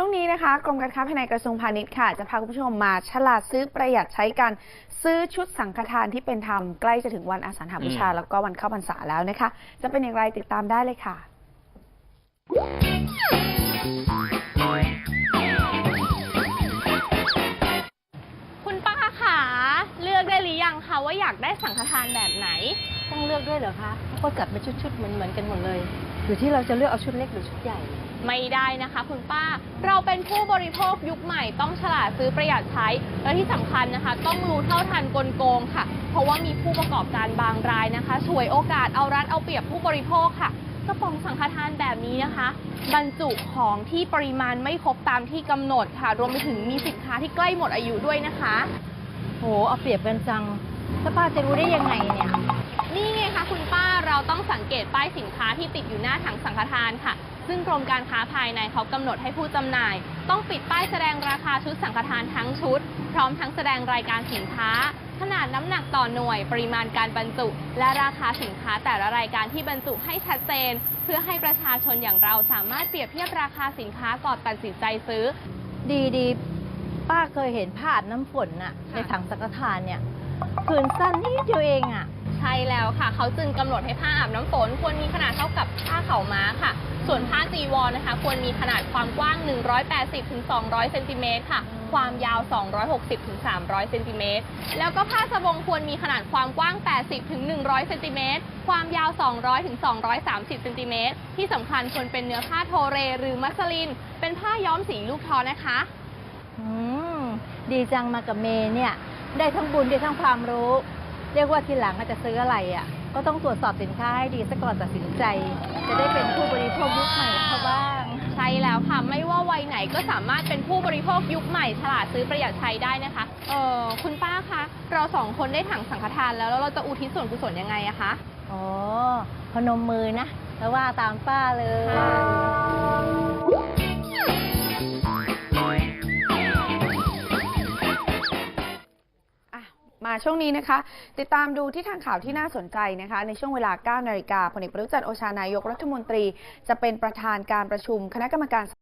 ช่วงนี้นะคะกรมการค้าภายในกระทรวงพาณิชย์ค่ะ จะพาคุณผู้ชมมาฉลาดซื้อประหยัดใช้กันซื้อชุดสังฆทานที่เป็นธรรมใกล้จะถึงวันอาสาฬหบูชา แล้วก็วันเข้าพรรษาแล้วนะคะ จะเป็นอย่างไรติดตามได้เลยค่ะ คุณป้าขาเลือกได้หรือยังคะว่าอยากได้สังฆทานแบบไหน ต้องเลือกด้วยเหรอคะเขาก็จัดเป็นชุดๆเหมือนเหมือนๆกันหมดเลย อยู่ที่เราจะเลือกเอาชุดเล็กหรือชุดใหญ่ ไม่ได้นะคะคุณป้า เราเป็นผู้บริโภคยุคใหม่ต้องฉลาดซื้อประหยัดใช้ และที่สำคัญนะคะ ต้องรู้เท่าทันกลโกงค่ะ เพราะว่ามีผู้ประกอบการบางรายนะคะฉวยโอกาสเอารัดเอาเปรียบผู้บริโภคค่ะกระป๋องสังฆทานแบบนี้นะคะ บรรจุของที่ปริมาณไม่ครบตามที่กำหนดค่ะ รวมไปถึงมีสินค้าที่ใกล้หมดอายุด้วยนะคะ โหเอาเปรียบกันจังแล้วป้าจะรู้ได้ยังไงเนี่ยนี่ไง คุณป้าเราต้องสังเกตป้ายสินค้าที่ติดอยู่หน้าถังสังฆทานค่ะ ซึ่งกรมการค้าภายในเขากำหนดให้ผู้จำหน่าย ต้องปิดป้ายแสดงราคาชุดสังฆทานทั้งชุด พร้อมทั้งแสดงรายการสินค้า ขนาดน้ำหนักต่อหน่วย ปริมาณการบรรจุ และราคาสินค้าแต่ละรายการที่บรรจุให้ชัดเจน เพื่อให้ประชาชนอย่างเราสามารถเปรียบเทียบราคาสินค้าก่อนตัดสินใจซื้อ ดีดีป้าเคยเห็นผ้าอาบน้ำฝนน่ะในถังสังฆทานเนี่ยผืนสั้นนิดเดียวเองอะ ช่แล้วค่ะ เขาจึงกำหนดให้ผ้าอาบน้ำฝน ควรมีขนาดเท่ากับผ้าเข่าม้าค่ะ ส่วนผ้าจีวรนะคะ ควรมีขนาดความกว้าง 180-200เซนติเมตรค่ะ ความยาว 260-300เซนติเมตรแล้วก็ผ้าสบงควรมีขนาดความกว้าง 80-100เซนติเมตรความยาว 200-230เซนติเมตรที่สำคัญควรเป็นเนื้อผ้าโทเรหรือมัสลิน เป็นผ้าย้อมสีลูกทอนะคะอืมดีจังมากับเมย์เนี่ย ได้ทั้งบุญได้ทั้งความรู้ เรียกว่าทีหลังอาจจะซื้ออะไรอะ ก็ต้องตรวจสอบสินค้าให้ดีซะก่อนตัดสินใจ จะได้เป็นผู้บริโภคยุคใหม่เขาบ้าง ใช่แล้วค่ะ ไม่ว่าวัยไหนก็สามารถเป็นผู้บริโภคยุคใหม่ฉลาดซื้อประหยัดใช้ได้นะคะเออคุณป้าคะเราสองคนได้ถังสังฆทานแล้วแล้วเราจะอุทิศส่วนกุศลยังไงอะคะอ๋อพนมมือนะแล้วว่าตามป้าเลย มาช่วงนี้นะคะ ติดตามดูที่ทางข่าวที่น่าสนใจนะคะ ในช่วงเวลา 9 นาฬิกาพลเอกประยุจันทร์โอชานายกรัฐมนตรี จะเป็นประธานการประชุมคณะกรรมการ